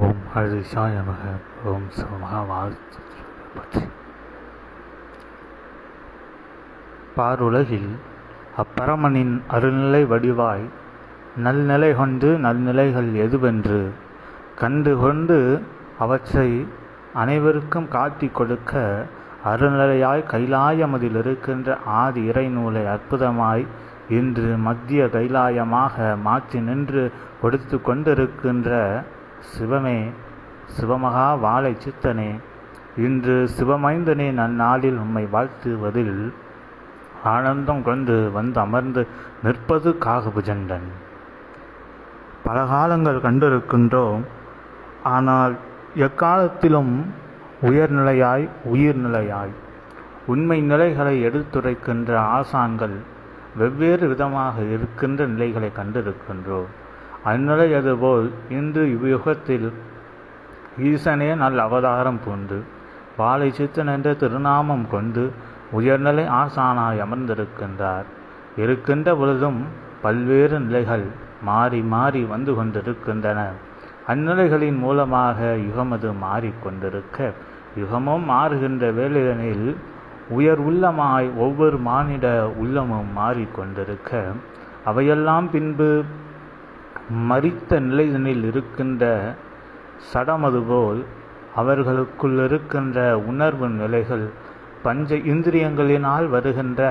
ஓம் ஹரிஷாய நமக ஓம் சிவமகா வாஸ்து பற்றி பாருலகில் அப்பரமனின் அருள்நிலை வடிவாய் நல்நிலை கொண்டு நல்நிலைகள் எதுவென்று கண்டு கொண்டு அவற்றை அனைவருக்கும் காட்டி கொடுக்க அருள்நிலையாய் கைலாயமதில் இருக்கின்ற ஆதி இறைநூலை அற்புதமாய் இன்று மத்திய கைலாயமாக மாற்றி நின்று கொடுத்து கொண்டிருக்கின்ற சிவமே சிவமகா வாழை சித்தனே இன்று சிவமைந்தனே நன்னாளில் உம்மை வாழ்த்துவதில் ஆனந்தம் கொண்டு வந்து அமர்ந்து நிற்பது காகபுஜண்டன் பல காலங்கள் கண்டிருக்கின்றோம் ஆனால் எக்காலத்திலும் உயர்நிலையாய் உயிர்நிலையாய் உண்மை நிலைகளை எடுத்துரைக்கின்ற ஆசான்கள் வெவ்வேறு விதமாக இருக்கின்ற நிலைகளை கண்டிருக்கின்றோம். அந்நிலை அதுபோல் இன்று இவ்யுகத்தில் ஈசனே நல் அவதாரம் பூண்டு. வாழை சித்தன் என்ற திருநாமம் கொண்டு உயர்நிலை ஆசானாய் அமர்ந்திருக்கின்றார். இருக்கின்ற பொழுதும் பல்வேறு நிலைகள் மாறி மாறி வந்து கொண்டிருக்கின்றன. அந்நிலைகளின் மூலமாக யுகமது மாறிக்கொண்டிருக்க யுகமும் மாறுகின்ற வேலைதனில் உயர் உள்ளமாய் ஒவ்வொரு மானிட உள்ளமும் மாறிக்கொண்டிருக்க அவையெல்லாம் பின்பு மறித்த நிலையினில் இருக்கின்ற சடமது போல் அவர்களுக்குள் இருக்கின்ற உணர்வு நிலைகள் பஞ்ச இந்திரியங்களினால் வருகின்ற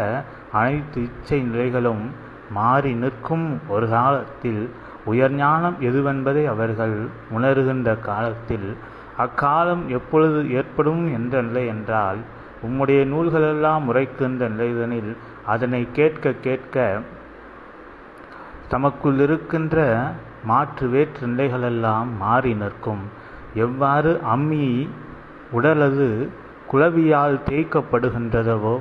அனைத்து இச்சை நிலைகளும் மாறி நிற்கும் ஒரு காலத்தில் உயர்ஞானம் எதுவென்பதை அவர்கள் உணர்கின்ற காலத்தில் அக்காலம் எப்பொழுது ஏற்படும் என்ற நிலை என்றால் உம்முடைய நூல்களெல்லாம் உரைக்கின்ற நிலைதனில் அதனை கேட்க கேட்க தமக்குள் இருக்கின்ற மாற்று வேற்று நிலைகளெல்லாம் மாறி நிற்கும். எவ்வாறு அம்மி உடலது குளவியால் தேய்க்கப்படுகின்றதவோ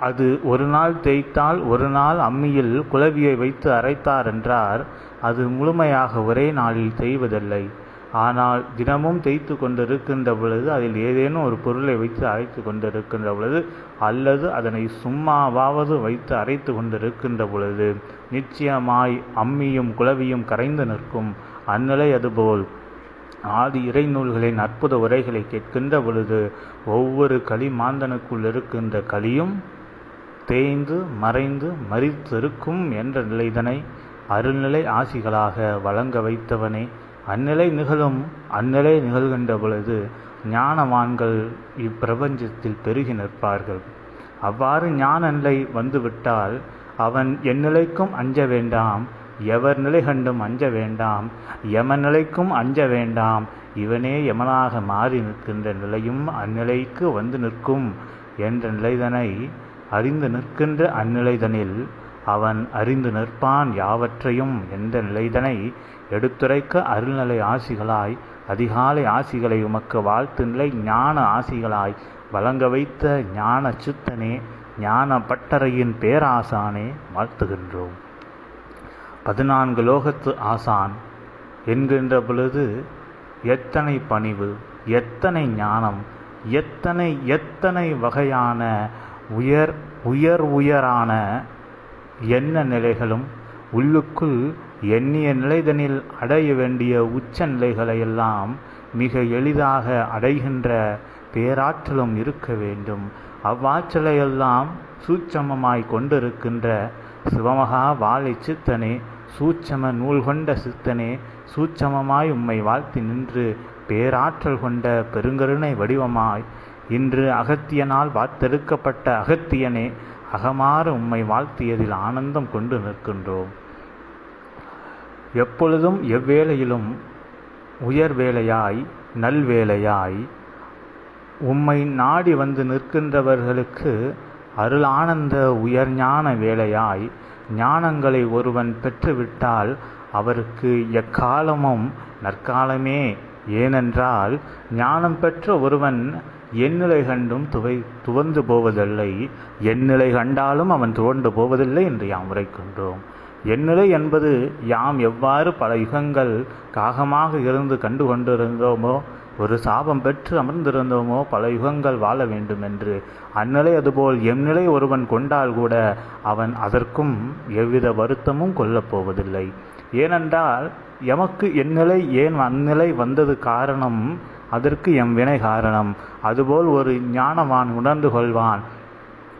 அது ஒரு நாள் தேய்த்தால் ஒரு நாள் அம்மியில் குளவியை வைத்து அரைத்தார் என்றார். அது முழுமையாக ஒரே நாளில் தேய்வதில்லை. ஆனால் தினமும் தேய்த்து கொண்டிருக்கின்ற பொழுது அதில் ஏதேனும் ஒரு பொருளை வைத்து அரைத்து கொண்டிருக்கின்ற பொழுது அல்லது அதனை சும்மாவாவது வைத்து அரைத்து கொண்டிருக்கின்ற பொழுது நிச்சயமாய் அம்மியும் குளவியும் கரைந்து நிற்கும் அந்நிலை அதுபோல் ஆதி இறைநூல்களின் அற்புத உரைகளை கேட்கின்ற பொழுது ஒவ்வொரு களி மாந்தனுக்குள் இருக்கின்ற களியும் தேய்ந்து மறைந்து மறித்திருக்கும் என்ற நிலைதனை அருள்நிலை ஆசிகளாக வழங்க வைத்தவனே. அந்நிலை நிகழும் அந்நிலை நிகழ்கின்ற பொழுது ஞானவான்கள் இப்பிரபஞ்சத்தில் பெருகி நிற்பார்கள். அவ்வாறு ஞான நிலை வந்துவிட்டால் அவன் என் நிலைக்கும் அஞ்ச வேண்டாம் எவர் நிலை கண்டும் அஞ்ச வேண்டாம் யம நிலைக்கும் அஞ்ச வேண்டாம் இவனே யமனாக மாறி நிற்கின்ற நிலையும் அந்நிலைக்கு வந்து நிற்கும் என்ற நிலைதனை அறிந்து நிற்கின்ற அந்நிலைதனில் அவன் அறிந்து நிற்பான் யாவற்றையும் எந்த நிலைதனை? எடுத்துரைக்க அருள்நிலை ஆசிகளாய் அதிகாலை ஆசிகளை உமக்கு வாழ்த்து நிலை ஞான ஆசிகளாய் வழங்க வைத்த ஞான சித்தனே ஞான பட்டறையின் பேராசானே வாழ்த்துகின்றோம். பதினான்கு லோகத்து ஆசான் என்கின்ற பொழுது எத்தனை பணிவு எத்தனை ஞானம் எத்தனை எத்தனை வகையான உயர் உயர் உயரான எண்ண நிலைகளும் உள்ளுக்குள் எண்ணிய நிலைதனில் அடைய வேண்டிய உச்ச நிலைகளையெல்லாம் மிக எளிதாக அடைகின்ற பேராற்றலும் இருக்க வேண்டும். அவ்வாற்றலையெல்லாம் சூட்சமமாய் கொண்டிருக்கின்ற சிவமகா வாழை சித்தனே சூட்சம நூல் கொண்ட சித்தனே சூட்சமமாய் உம்மை வாழ்த்தி நின்று பேராற்றல் கொண்ட பெருங்கருணை வடிவமாய் இன்று அகத்தியனால் வாத்தெடுக்கப்பட்ட அகத்தியனே அகமாறு உம்மை வாழ்த்தியதில் ஆனந்தம் கொண்டு நிற்கின்றோம். எப்பொழுதும் எவ்வேளையிலும் உயர் வேலையாய் நல்வேலையாய் உம்மை நாடி வந்து நிற்கின்றவர்களுக்கு அருள் ஆனந்த உயர்ஞான வேலையாய் ஞானங்களை ஒருவன் பெற்றுவிட்டால் அவருக்கு எக்காலமும் நற்காலமே. ஏனென்றால் ஞானம் பெற்ற ஒருவன் எண்ணிலை கண்டும் துவை துவந்து போவதில்லை. எண்ணிலை கண்டாலும் அவன் துவண்டு போவதில்லை என்று யாம் உரைக்கின்றோம். எண்ணிலை என்பது யாம் எவ்வாறு பல யுகங்கள் காகமாக இருந்து கண்டு கொண்டிருந்தோமோ ஒரு சாபம் பெற்று அமர்ந்திருந்தோமோ பல யுகங்கள் வாழ வேண்டும் என்று. அந்நிலை அதுபோல் எம்நிலை ஒருவன் கொண்டால் கூட அவன் அதற்கும் எவ்வித வருத்தமும் கொள்ளப் போவதில்லை. ஏனென்றால் எமக்கு எந்நிலை ஏன் அந்நிலை வந்தது காரணம்? அதற்கு எம் வினை காரணம். அதுபோல் ஒரு ஞானவான் உணர்ந்து கொள்வான்.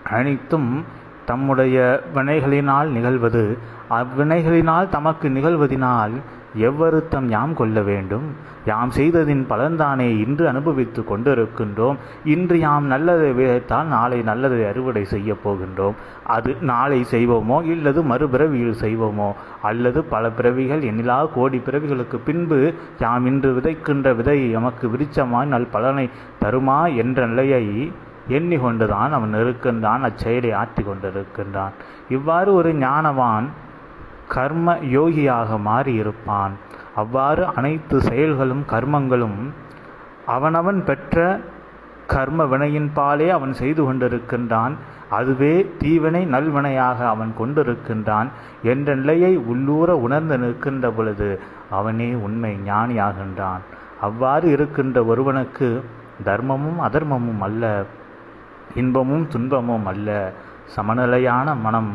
அனைத்தும் தம்முடைய வினைகளினால் நிகழ்வது. அவ்வினைகளினால் தமக்கு நிகழ்வதினால் எவ்வருத்தம் யாம் கொள்ள வேண்டும்? யாம் செய்ததின் பலன்தானே இன்று அனுபவித்து கொண்டிருக்கின்றோம். இன்று யாம் நல்லதை விதைத்தால் நாளை நல்லதை அறுவடை செய்ய போகின்றோம். அது நாளை செய்வோமோ இல்லது மறுபிறவியில் செய்வோமோ? அல்லது பல பிறவிகள் எண்ணிலா கோடி பிறவிகளுக்கு பின்பு யாம் இன்று விதைக்கின்ற விதை எமக்கு விரிச்சமாய் நல் பலனை தருமா என்ற நிலையை எண்ணிக்கொண்டுதான் அவன் இருக்கின்றான். அச்செயலை ஆற்றி கொண்டிருக்கின்றான் இவ்வாறு ஒரு ஞானவான் கர்ம யோகியாக மாறியிருப்பான். அவ்வாறு அனைத்து செயல்களும் கர்மங்களும் அவனவன் பெற்ற கர்ம வினையின்பாலே அவன் செய்து கொண்டிருக்கின்றான். அதுவே தீவினை நல்வினையாக அவன் கொண்டிருக்கின்றான் என்ற நிலையை உள்ளூர உணர்ந்து நிற்கின்ற பொழுது அவனே உண்மை ஞானியாகின்றான். அவ்வாறு இருக்கின்ற ஒருவனுக்கு தர்மமும் அதர்மமும் அல்ல இன்பமும் துன்பமும் அல்ல. சமநிலையான மனம்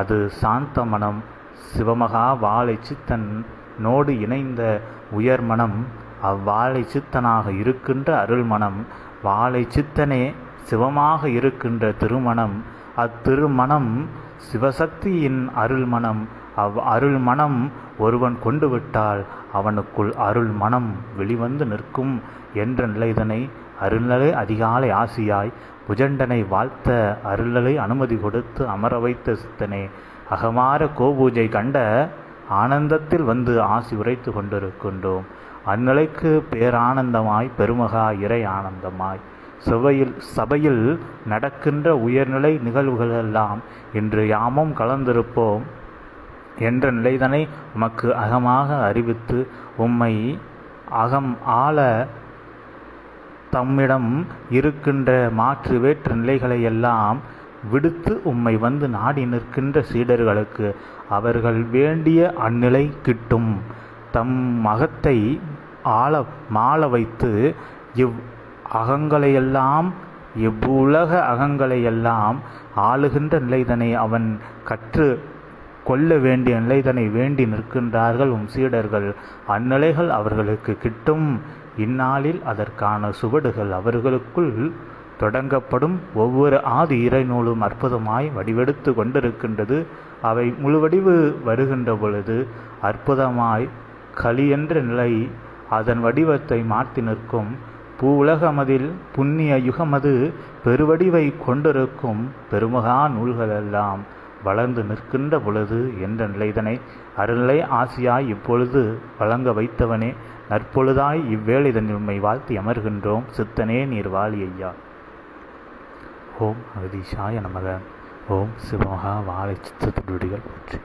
அது சாந்த மனம். சிவமகா வாழை சித்தன் நோடு இணைந்த உயர் மனம் அவ்வாழை சித்தனாக இருக்கின்ற அருள்மனம் வாழை சித்தனே சிவமாக இருக்கின்ற திருமணம் அத்திருமணம் சிவசக்தியின் அருள்மணம் அவ் அருள் மனம் ஒருவன் கொண்டு விட்டால் அவனுக்குள் அருள் மனம் வெளிவந்து நிற்கும் என்ற நிலைதனை அருள்நிலை அதிகாலை ஆசியாய் புஜண்டனை வாழ்த்த அருள்நிலை அனுமதி கொடுத்து அமர வைத்த சித்தனே அகமார கோபூஜை கண்ட ஆனந்தத்தில் வந்து ஆசி உரைத்து கொண்டிருக்கின்றோம். அந்நிலைக்கு பேரானந்தமாய் பெருமகா இறை ஆனந்தமாய். சபையில் சபையில் நடக்கின்ற உயர்நிலை நிகழ்வுகளெல்லாம் இன்று யாமும் கலந்திருப்போம் என்ற நிலைதனை உமக்கு அகமாக அறிவித்து உம்மை அகம் ஆள தம்மிடம் இருக்கின்ற மாற்று வேற்று நிலைகளை எல்லாம் விடுத்து உம்மை வந்து நாடி நிற்கின்ற சீடர்களுக்கு அவர்கள் வேண்டிய அந்நிலை கிட்டும். தம் மகத்தை ஆள மாள வைத்து இவ் அகங்களையெல்லாம் இவ்வுலக அகங்களையெல்லாம் ஆளுகின்ற நிலைதனை அவன் கற்று கொள்ள வேண்டிய நிலைதனை வேண்டி நிற்கின்றார்கள் உம் சீடர்கள். அந்நிலைகள் அவர்களுக்கு கிட்டும். இந்நாளில் அதற்கான சுவடுகள் அவர்களுக்குள் தொடங்கப்படும் ஒவ்வொரு ஆதி இறைநூலும் அற்புதமாய் வடிவெடுத்து கொண்டிருக்கின்றது. அவை முழுவடிவு வருகின்ற பொழுது அற்புதமாய் களியென்ற நிலை அதன் வடிவத்தை மாற்றி நிற்கும். பூ உலகமதில் புண்ணிய யுகமது பெருவடிவை கொண்டிருக்கும் பெருமகா நூல்களெல்லாம் வளர்ந்து நிற்கின்ற பொழுது என்ற நிலைதனை அருநிலை ஆசியாய் இப்பொழுது வழங்க வைத்தவனே. நற்பொழுதாய் இவ்வேளை உண்மை வாழ்த்தி அமர்கின்றோம். சித்தனே நீர் வாழி ஐயா. ஓம் அகதீஷாய நமக. ஓம் சிவமகா வாழை சித்த சித்தத்துடிகள் போற்றி.